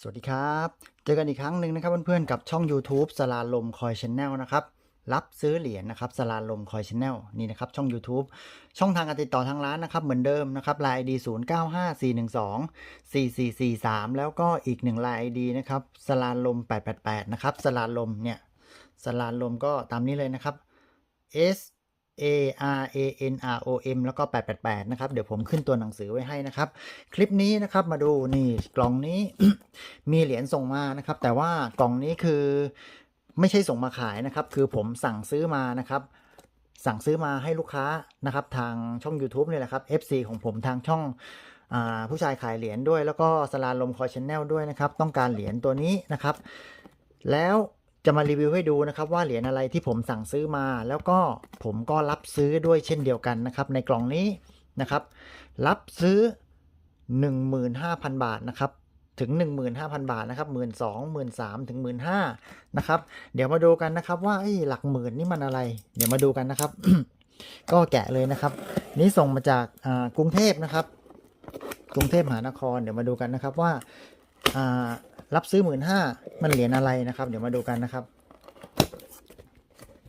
สวัสดีครับ เจอกันอีกครั้งหนึ่งนะครับเพื่อนๆกับช่อง YouTube สลาลมคอยชแนลนะครับรับซื้อเหรียญนะครับสลาลมคอยชแนลนี่นะครับช่อง YouTube ช่องทางการติดต่อทางร้านนะครับเหมือนเดิมนะครับลาย ID 0 9 5 4 1 2 4 4 4 3 แล้วก็อีกหนึ่งลาย ID นะครับสลาลม888นะครับสลาลมเนี่ยสลาลมก็ตามนี้เลยนะครับ S A R A N R O M แล้วก็ 888 นะครับ เดี๋ยวผมขึ้นตัวหนังสือไว้ให้นะครับ คลิปนี้นะครับมาดูนี่กล่องนี้ มีเหรียญส่งมานะครับ แต่ว่ากล่องนี้คือไม่ใช่ส่งมาขายนะครับ คือผมสั่งซื้อมานะครับ สั่งซื้อมาให้ลูกค้านะครับ ทางช่อง YouTube เนี่ยแหละครับ FC ของผมทางช่องอผู้ชายขายเหรียญด้วย แล้วก็สลาลมคอยชแนลด้วยนะครับ ต้องการเหรียญตัวนี้นะครับ แล้ว จะมารีวิวให้ดูนะครับว่าเหรียญอะไรที่ผมสั่งซื้อมา แล้วก็ผมก็รับซื้อด้วยเช่นเดียวกันนะครับในกล่องนี้นะครับ รับซื้อ 15,000 บาทนะครับถึง 15,000 บาทนะครับ1 2 0 0 0 0 3ถึง 15,000นะครับ เดี๋ยวมาดูกันนะครับว่าหลักหมื่นนี่มันอะไร เดี๋ยวมาดูกันนะครับ ก็แกะเลยนะครับ นี่ส่งมาจากกรุงเทพนะครับ กรุงเทพมหานคร เดี๋ยวมาดูกันนะครับว่า รับซื้อหมื่นห้ามันเหรียญอะไรนะครับ เดี๋ยวมาดูกันนะครับ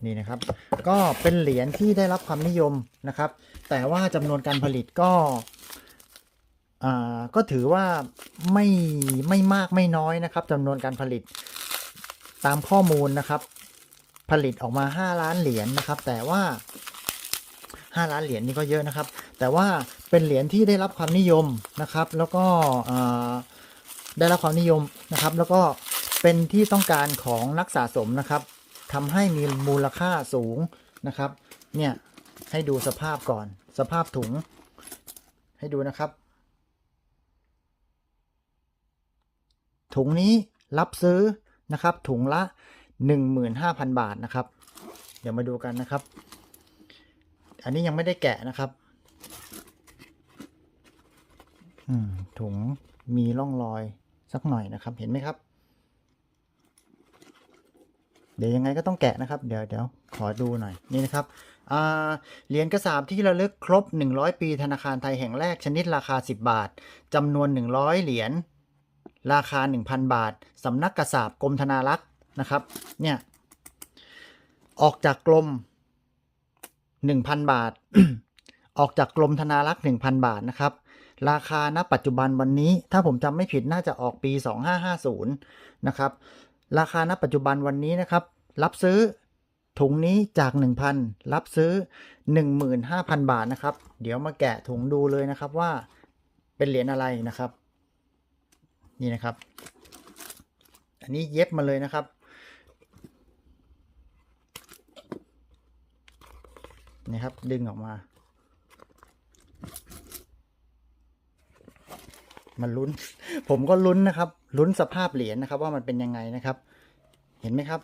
นี่นะครับ ก็เป็นเหรียญที่ได้รับความนิยมนะครับ แต่ว่าจำนวนการผลิตก็ก็ถือว่าไม่ไม่มากไม่น้อยนะครับจำนวนการผลิตตามข้อมูลนะครับ ผลิตออกมา 5 ล้านเหรียญนะครับ แต่ว่า 5 ล้านเหรียญนี่ก็เยอะนะครับ แต่ว่าเป็นเหรียญที่ได้รับความนิยมนะครับ แล้วก็ ได้รับความนิยมนะครับ แล้วก็เป็นที่ต้องการของนักสะสมนะครับทำให้มีมูลค่าสูงนะครับ เนี่ยให้ดูสภาพก่อน สภาพถุง ให้ดูนะครับ ถุงนี้รับซื้อนะครับ ถุงละ 15,000 บาทนะครับ เดี๋ยวมาดูกันนะครับ อันนี้ยังไม่ได้แกะนะครับถุงมีร่องรอย สักหน่อยนะครับ เห็นไหมครับ เดี๋ยวยังไงก็ต้องแกะนะครับ เดี๋ยวเดี๋ยวขอดูหน่อยนี่นะครับเหรียญกระสาบที่ระลึกครบ 100 ปีธนาคารไทยแห่งแรกชนิดราคา 10 บาทจำนวน 100 เหรียญราคา 1,000 บาทสำนักกระสาบกรมธนารักษ์นะครับเนี่ยออกจากกรม1,000 บาท ออกจากกรมธนารักษ์1,000 บาทนะครับ ราคาณปัจจุบันวันนี้ ถ้าผมจำไม่ผิดน่าจะออกปี 2550 นะครับ ราคาณปัจจุบันวันนี้นะครับ รับซื้อถุงนี้จาก 1,000 รับซื้อ 15,000 บาทนะครับ เดี๋ยวมาแกะถุงดูเลยนะครับว่าเป็นเหรียญอะไรนะครับ นี่นะครับ อันนี้เย็บมาเลยนะครับนี่ครับดึงออกมา มันลุ้น ผมก็ลุ้นนะครับลุ้นสภาพเหรียญนะครับ ว่ามันเป็นยังไงนะครับ เห็นไหมครับ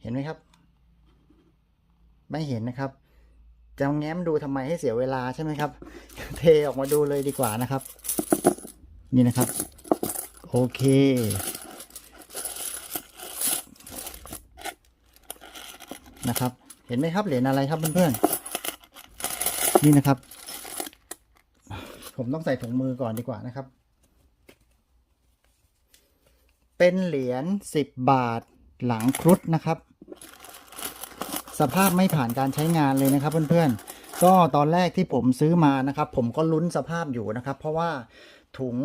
เห็นไหมครับ ไม่เห็นนะครับจะแง้มดูทำไมให้เสียเวลาใช่ไหมครับ เทออกมาดูเลยดีกว่านะครับ นี่นะครับ โอเค นะครับ เห็นไหมครับเหรียญอะไรครับเพื่อนๆนี่นะครับ ผมต้องใส่ถุงมือก่อนดีกว่านะครับ เป็นเหรียญสิบบาทหลังครุฑนะครับ สภาพไม่ผ่านการใช้งานเลยนะครับ เพื่อนๆ ก็ตอนแรกที่ผมซื้อมานะครับ ผมก็ลุ้นสภาพอยู่นะครับ เพราะว่าถุง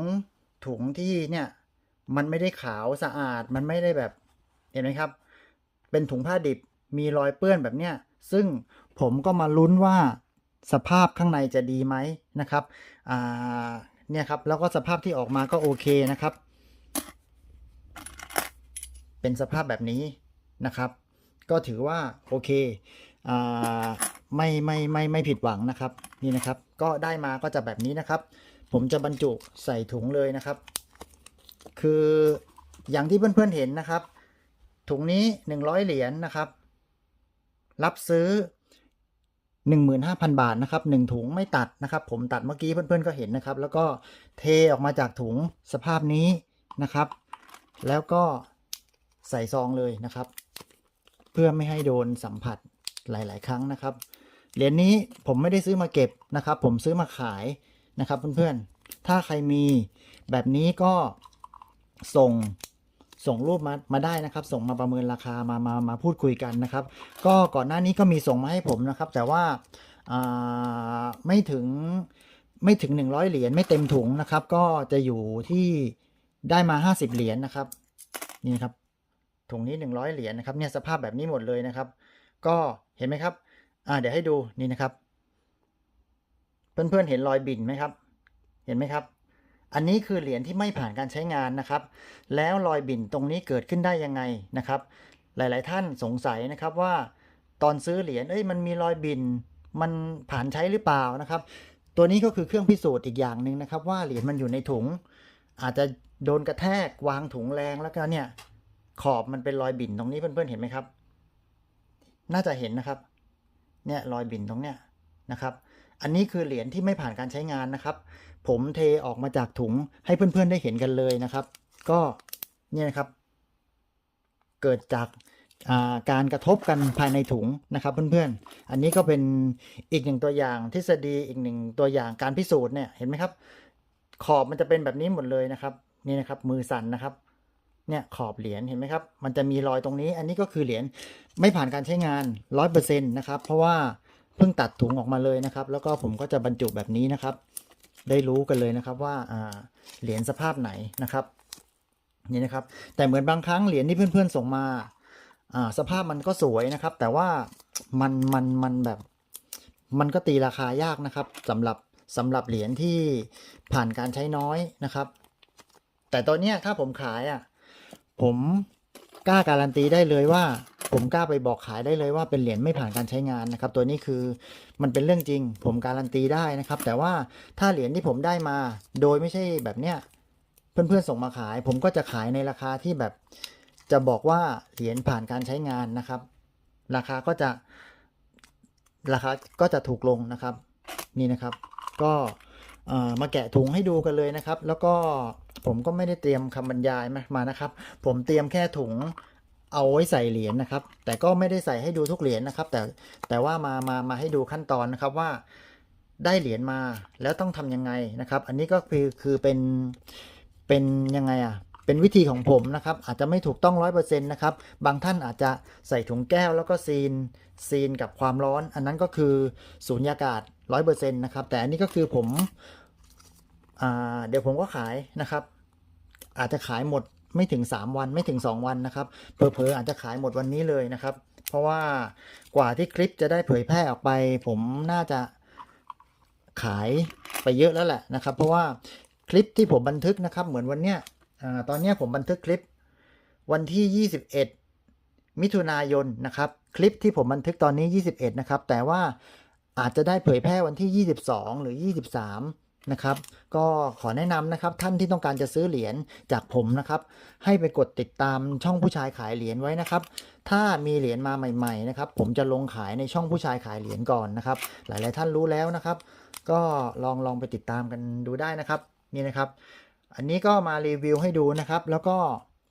ถุงที่เนี่ยมันไม่ได้ขาวสะอาดมันไม่ได้แบบเห็นไหมครับ เป็นถุงผ้าดิบ มีรอยเปื้อนแบบเนี้ยซึ่งผมก็มาลุ้นว่าสภาพข้างในจะดีไหมนะครับเนี่ยครับแล้วก็สภาพที่ออกมาก็โอเคนะครับ เป็นสภาพแบบนี้นะครับ ก็ถือว่าโอเคอไม่ไม่ไม่ไม่ผิดหวังนะครับนี่นะครับ ก็ได้มาก็จะแบบนี้นะครับ ผมจะบรรจุใส่ถุงเลยนะครับ คืออย่างที่เพื่อนๆเห็นนะครับ ถุงนี้ 100 เหรียญนะครับ รับซื้อ 15,000 บาทนะครับ1ถุงไม่ตัดนะครับ ผมตัดเมื่อกี้เพื่อนๆก็เห็นนะครับ แล้วก็เทออกมาจากถุงสภาพนี้นะครับ แล้วก็ใส่ซองเลยนะครับ เพื่อไม่ให้โดนสัมผัสหลาย ๆ ครั้งนะครับเหรียญนี้ผมไม่ได้ซื้อมาเก็บนะครับ ผมซื้อมาขายนะครับเพื่อนๆ ถ้าใครมีแบบนี้ก็ส่ง ส่งรูปมามาได้นะครับ ส่งมาประเมินราคามามามาพูดคุยกันนะครับ ก็ก่อนหน้านี้ก็มีส่งมาให้ผมนะครับ แต่ว่าไม่ถึงไม่ถึง 100 เหรียญไม่เต็มถุงนะครับ ก็จะอยู่ที่ได้มา 50 เหรียญนะครับนี่ครับถุงนี้ 100 เหรียญนะครับเนี่ยสภาพแบบนี้หมดเลยนะครับ ก็เห็นไหมครับเดี๋ยวให้ดูนี่นะครับ เพื่อนๆเห็นรอยบิ่นไหมครับ เห็นไหมครับ อันนี้คือเหรียญที่ไม่ผ่านการใช้งานนะครับ แล้วรอยบิ่นตรงนี้เกิดขึ้นได้ยังไงนะครับ หลาย ๆ ท่านสงสัยนะครับว่า ตอนซื้อเหรียญเอ้ยมันมีรอยบิ่นมันผ่านใช้หรือเปล่านะครับ ตัวนี้ก็คือเครื่องพิสูจน์อีกอย่างหนึ่งนะครับ ว่าเหรียญมันอยู่ในถุง อาจจะโดนกระแทกวางถุงแรงแล้วก็เนี่ยขอบมันเป็นรอยบิ่นตรงนี้เพื่อน ๆ เห็นไหมครับ น่าจะเห็นนะครับ เนี่ยรอยบิ่นตรงเนี้ยนะครับ อันนี้คือเหรียญที่ไม่ผ่านการใช้งานนะครับ ผมเทออกมาจากถุงให้เพื่อนๆได้เห็นกันเลยนะครับ ก็เนี่ยนะครับ เกิดจากาการกระทบกันภายในถุงนะครับเพื่อนๆ อันนี้ก็เป็นอีกหนึ่งตัวอย่างทฤษฎีอีกหนึ่งตัวอย่างการพิสูจน์เนี่ยเห็นไหมครับ ขอบมันจะเป็นแบบนี้หมดเลยนะครับนี่นะครับมือสั่นนะครับเนี่ยขอบเหรียญเห็นไหมครับ มันจะมีรอยตรงนี้ อันนี้ก็คือเหรียญไม่ผ่านการใช้งานร้อยเปอร์เซ็นต์นะครับ เพราะว่าเพิ่งตัดถุงออกมาเลยนะครับ แล้วก็ผมก็จะบรรจุแบบนี้นะครับ ได้รู้กันเลยนะครับว่าเหรียญสภาพไหนนะครับนี่นะครับ แต่เหมือนบางครั้งเหรียญที่เพื่อนๆส่งมาสภาพมันก็สวยนะครับ แต่ว่ามันมันมันแบบ มันก็ตีราคายากนะครับสำหรับสำหรับเหรียญที่ผ่านการใช้น้อยนะครับ แต่ตัวเนี้ถ้าผมขายอะผมกล้าการันตีได้เลยว่า ผมกล้าไปบอกขายได้เลยว่าเป็นเหรียญไม่ผ่านการใช้งานนะครับ ตัวนี้คือมันเป็นเรื่องจริง ผมการันตีได้นะครับ แต่ว่าถ้าเหรียญที่ผมได้มา โดยไม่ใช่แบบเนี้ยเพื่อนๆส่งมาขาย ผมก็จะขายในราคาที่แบบ จะบอกว่าเหรียญผ่านการใช้งานนะครับ ราคาก็จะราคาก็จะถูกลงนะครับ นี่นะครับ ก็เอ่อมาแกะถุงให้ดูกันเลยนะครับ แล้วก็ผมก็ไม่ได้เตรียมคำบรรยายมามานะครับ ผมเตรียมแค่ถุง เอาไว้ใส่เหรียญนะครับ แต่ก็ไม่ได้ใส่ให้ดูทุกเหรียญนะครับ แต่แต่ว่ามามามาให้ดูขั้นตอนนะครับว่าได้เหรียญมาแล้วต้องทำยังไงนะครับ อันนี้ก็คือคือเป็นเป็นยังไงอะเป็นวิธีของผมนะครับ อาจจะไม่ถูกต้องร้อยเปอร์เซ็นต์นะครับ บางท่านอาจจะใส่ถุงแก้วแล้วก็ซีนซีนกับความร้อน อันนั้นก็คือสูญญากาศร้อยเปอร์เซ็นต์นะครับ แต่อันนี้ก็คือผมอ่าเดี๋ยวผมก็ขายนะครับ อาจจะขายหมด ไม่ถึง 3 วันไม่ถึง 2 วันนะครับเผลอๆอาจจะขายหมดวันนี้เลยนะครับ เพราะว่ากว่าที่คลิปจะได้เผยแพร่ออกไป ผมน่าจะขายไปเยอะแล้วแหละนะครับ เพราะว่าคลิปที่ผมบันทึกนะครับ เหมือนวันเนี้ยตอนเนี้ยผมบันทึกคลิปวันที่ 21 มิถุนายนนะครับ คลิปที่ผมบันทึกตอนนี้ 21 นะครับ แต่ว่าอาจจะได้เผยแพร่วันที่ 22 หรือ 23 นะครับ ก็ขอแนะนำนะครับท่านที่ต้องการจะซื้อเหรียญจากผมนะครับ ให้ไปกดติดตามช่องผู้ชายขายเหรียญไว้นะครับ ถ้ามีเหรียญมาใหม่ๆนะครับ ผมจะลงขายในช่องผู้ชายขายเหรียญก่อนนะครับ หลาย ๆ ท่านรู้แล้วนะครับ ก็ลองลองไปติดตามกันดูได้นะครับนี่นะครับ อันนี้ก็มารีวิวให้ดูนะครับ แล้วก็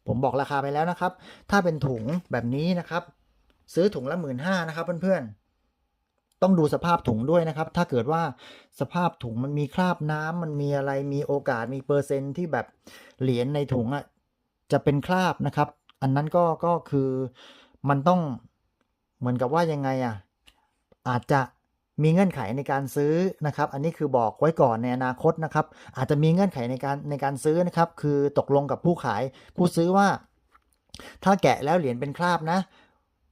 ผมบอกราคาไปแล้วนะครับ ถ้าเป็นถุงแบบนี้นะครับ ซื้อถุงละหมื่นห้านะครับเพื่อนๆ ต้องดูสภาพถุงด้วยนะครับ ถ้าเกิดว่าสภาพถุงมันมีคราบน้ำมันมีอะไรมีโอกาสมีเปอร์เซ็นต์ที่แบบเหรียญในถุงอะจะเป็นคราบนะครับ อันนั้นก็ก็คือมันต้องเหมือนกับว่ายังไงอะอาจจะมีเงื่อนไขในการซื้อนะครับ อันนี้คือบอกไว้ก่อนในอนาคตนะครับ อาจจะมีเงื่อนไขในการในการซื้อนะครับ คือตกลงกับผู้ขายผู้ซื้อว่า ถ้าแกะแล้วเหรียญเป็นคราบนะ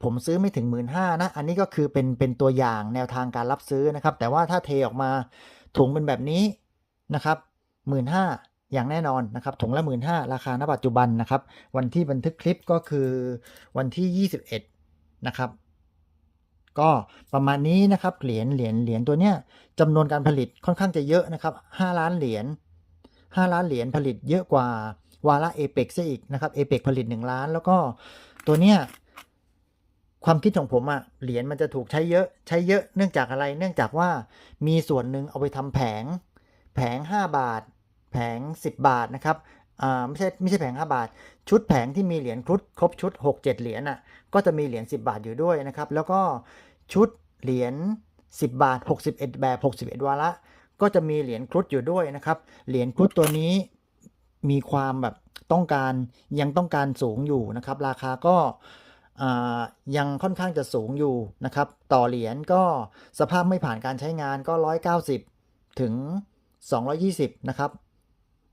ผมซื้อไม่ถึงหมื่นห้านะ อันนี้ก็คือเป็นเป็นตัวอย่างแนวทางการรับซื้อนะครับ แต่ว่าถ้าเทออกมาถุงเป็นแบบนี้นะครับหมื่นห้าอย่างแน่นอนนะครับถุงละหมื่นห้าราคาณปัจจุบันนะครับ วันที่บันทึกคลิปก็คือวันที่ 21 นะครับก็ประมาณนี้นะครับเหรียญเหรียญเหรียญตัวเนี้ยจำนวนการผลิตค่อนข้างจะเยอะนะครับ 5 ล้านเหรียญ5ล้านเหรียญผลิตเยอะกว่าวาระเอเปกซะอีกนะครับเอเปกผลิต 1 ล้าน แล้วก็ตัวเนี้ย ความคิดของผมอะเหรียญมันจะถูกใช้เยอะใช้เยอะเนื่องจากอะไร เนื่องจากว่ามีส่วนหนึ่งเอาไปทำแผง แผง 5 บาท แผง 10 บาทนะครับอ่าไม่ใช่ไม่ใช่แผง 5 บาท ชุดแผงที่มีเหรียญครุฑครบชุด 6 7 เหรียญอะก็จะมีเหรียญ10 บาทอยู่ด้วยนะครับ แล้วก็ชุดเหรียญ10 บาท 61 แบบ 61 วาระก็จะมีเหรียญครุฑอยู่ด้วยนะครับ เหรียญครุฑตัวนี้มีความแบบต้องการยังต้องการสูงอยู่นะครับ ราคาก็ ยังค่อนข้างจะสูงอยู่นะครับ ต่อเหรียญก็สภาพไม่ผ่านการใช้งานก็ 190 ถึง 220 นะครับ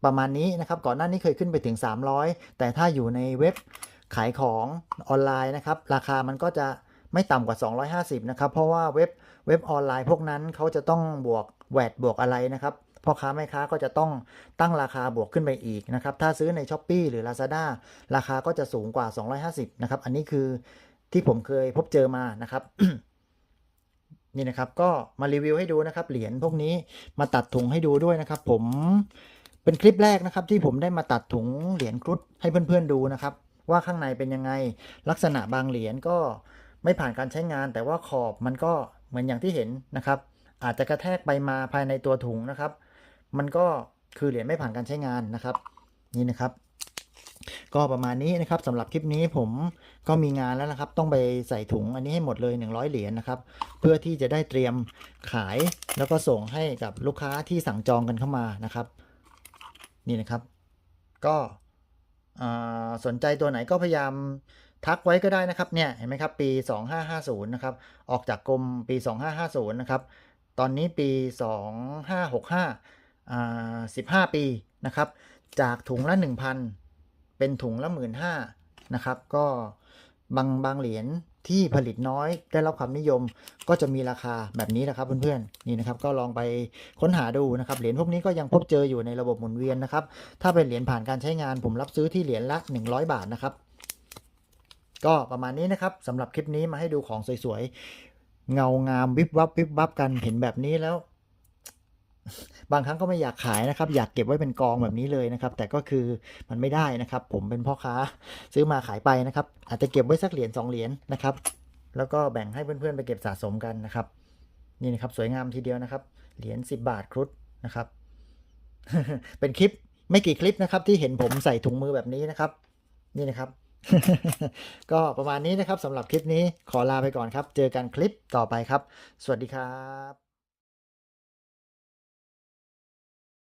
ประมาณนี้นะครับ ก่อนหน้านี้เคยขึ้นไปถึง 300 แต่ถ้าอยู่ในเว็บขายของออนไลน์นะครับ ราคามันก็จะไม่ต่ำกว่า 250 นะครับ เพราะว่าเว็บเว็บออนไลน์พวกนั้นเขาจะต้องบวกแวดบวกอะไรนะครับ พ่อค้าแม่ค้าก็จะต้องตั้งราคาบวกขึ้นไปอีกนะครับ ถ้าซื้อใน s h อ p e e หรือ Lazada ราคาก็จะสูงกว่า 250 นะครับ อันนี้คือที่ผมเคยพบเจอมานะครับ นี่นะครับก็มารีวิวให้ดูนะครับ เหรียญพวกนี้มาตัดถุงให้ดูด้วยนะครับ ผมเป็นคลิปแรกนะครับ ที่ผมได้มาตัดถุงเหรียญครุฑให้เพื่อนๆดูนะครับ ว่าข้างในเป็นยังไงลักษณะบางเหรียญก็ไม่ผ่านการใช้งาน แต่ว่าขอบมันก็เหมือนอย่างที่เห็นนะครับ อาจจะกระแทกไปมาภายในตัวถุงนะครับ มันก็คือเหรียญไม่ผ่านการใช้งานนะครับ นี่นะครับ ก็ประมาณนี้นะครับสำหรับคลิปนี้ผมก็มีงานแล้วนะครับ ต้องไปใส่ถุงอันนี้ให้หมดเลย 100 เหรียญนะครับ เพื่อที่จะได้เตรียมขายแล้วก็ส่งให้กับลูกค้าที่สั่งจองกันเข้ามานะครับ นี่นะครับ ก็สนใจตัวไหนก็พยายามทักไว้ก็ได้นะครับเนี่ยเห็นไหมครับปี 2550 นะครับ ออกจากกรมปี 2550 นะครับ ตอนนี้ปี 2565อ่า 15 ปีนะครับ จากถุงละ 1,000 เป็นถุงละหมื่นห้านะครับ ก็บางบางเหรียญที่ผลิตน้อยได้รับความนิยมก็จะมีราคาแบบนี้นะครับเพื่อนๆนี่นะครับก็ลองไปค้นหาดูนะครับเหรียญพวกนี้ก็ยังพบเจออยู่ในระบบหมุนเวียนนะครับ ถ้าเป็นเหรียญผ่านการใช้งานผมรับซื้อที่เหรียญละ 100 บาทนะครับ ก็ประมาณนี้นะครับสำหรับคลิปนี้มาให้ดูของสวยๆเงางามวิบวับวิบวับกันเห็นแบบนี้แล้ว บางครั้งก็ไม่อยากขายนะครับ อยากเก็บไว้เป็นกองแบบนี้เลยนะครับ แต่ก็คือมันไม่ได้นะครับ ผมเป็นพ่อค้าซื้อมาขายไปนะครับ อาจจะเก็บไว้สักเหรียญสองเหรียญนะครับ แล้วก็แบ่งให้เพื่อนๆไปเก็บสะสมกันนะครับ นี่นะครับสวยงามทีเดียวนะครับ เหรียญ10 บาทครุฑนะครับ เป็นคลิปไม่กี่คลิปนะครับ ที่เห็นผมใส่ถุงมือแบบนี้นะครับ นี่นะครับ ก็ประมาณนี้นะครับสำหรับคลิปนี้ขอลาไปก่อนครับ เจอกันคลิปต่อไปครับ สวัสดีครับ